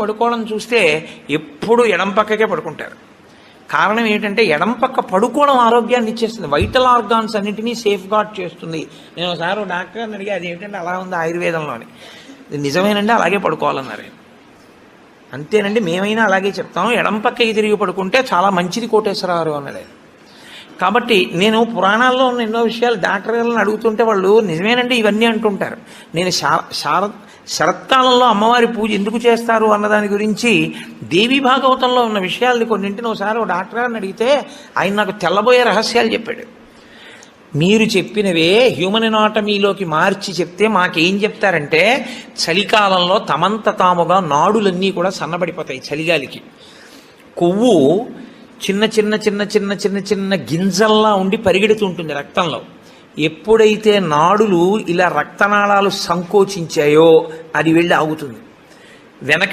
పడుకోవడం చూస్తే ఎప్పుడు ఎడం పక్కకే పడుకుంటారు. కారణం ఏంటంటే ఎడం పక్క పడుకోవడం ఆరోగ్యాన్ని ఇచ్చేస్తుంది. వైటల్ ఆర్గాన్స్ అన్నింటినీ సేఫ్ గార్డ్ చేస్తుంది. నేను ఒకసారి డాక్టర్ గారిని అడిగి అది ఏంటంటే అలా ఉంది ఆయుర్వేదంలోని? నిజమేనండి అలాగే పడుకోవాలన్నారు అంతేనండి మేమైనా అలాగే చెప్తాం. ఎడం పక్కకి తిరిగి పడుకుంటే చాలా మంచిది కోటేశ్వరరావు అన్నది కాబట్టి నేను పురాణాల్లో ఉన్న ఎన్నో విషయాలు డాక్టర్ గారిని అడుగుతుంటే వాళ్ళు నిజమేనండి ఇవన్నీ అంటుంటారు. నేను శార శరత్కాలంలో అమ్మవారి పూజ ఎందుకు చేస్తారు అన్నదాని గురించి దేవి భాగవతంలో ఉన్న విషయాల్ని కొన్నింటిని ఒకసారి డాక్టర్ గారిని అడిగితే ఆయన నాకు తెల్లబోయే రహస్యాలు చెప్పాడు. మీరు చెప్పినవే హ్యూమన్ ఎనాటమీలోకి మార్చి చెప్తే మాకేం చెప్తారంటే చలికాలంలో తమంత తాముగా నాడులన్నీ కూడా సన్నబడిపోతాయి చలిగాలికి. కొవ్వు చిన్న చిన్న చిన్న చిన్న చిన్న చిన్న గింజల్లా ఉండి పరిగెడుతుంటుంది రక్తంలో. ఎప్పుడైతే నాడులు ఇలా రక్తనాళాలు సంకోచించాయో అది వెళ్ళి ఆగుతుంది. వెనక